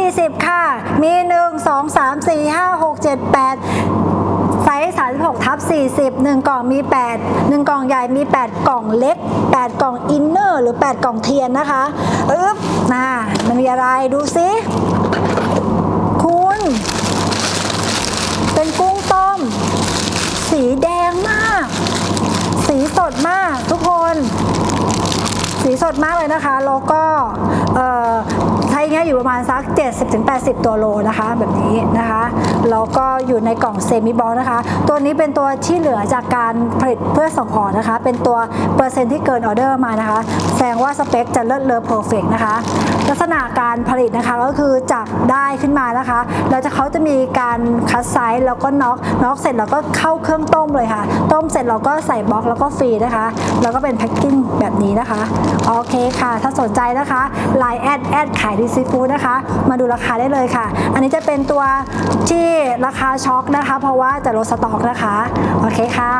20ค่ะ มี 1 2 3 4 5 6 7 8 ไซส์36ทับ40 1 กล่องมี 8 1 กล่องใหญ่มี 8 กล่องเล็ก 8 กล่องอินเนอร์หรือ 8 กล่องเทียนนะคะอึ๊บน่ามันมีอะไรดูซิคุณ เป็นกุ้งต้ม สีแดงมาก สีสดมากทุกคน สีสดมากเลยนะคะ แล้วก็เอ่อไซส์เนี้ย อยู่ประมาณสัก 70-80 ตัวโลนะคะแบบนี้นะคะแล้วก็อยู่ในกล่องเซมิบอลนะคะ ตัวนี้เป็นตัวที่เหลือจากการผลิตเพื่อส่งออกนะคะ เป็นตัวเปอร์เซ็นต์ที่เกินออเดอร์มานะคะ ดงว่าสเปคจะเลิศเลอเพอร์เฟกนะคะ ลักษณะการผลิตนะคะก็คือจับได้ขึ้นมานะคะแล้วจะเขาจะมีการคัดไซส์แล้วก็น็อกน็อกเสร็จแล้วก็เข้าเครื่องต้มเลยค่ะ ต้มเสร็จเราก็ใส่บล็อกแล้วก็ฟรีนะคะ แล้วก็เป็นแพ็คกิ้งแบบนี้นะคะโอเคค่ะ ถ้าสนใจนะคะ Line แอดแอดขายดีซีฟู้ดนะคะ มาดูราคาได้เลยค่ะ อันนี้จะเป็นตัวที่ราคาช็อกนะคะ เพราะว่าจะลดสต็อกนะคะโอเคค่ะ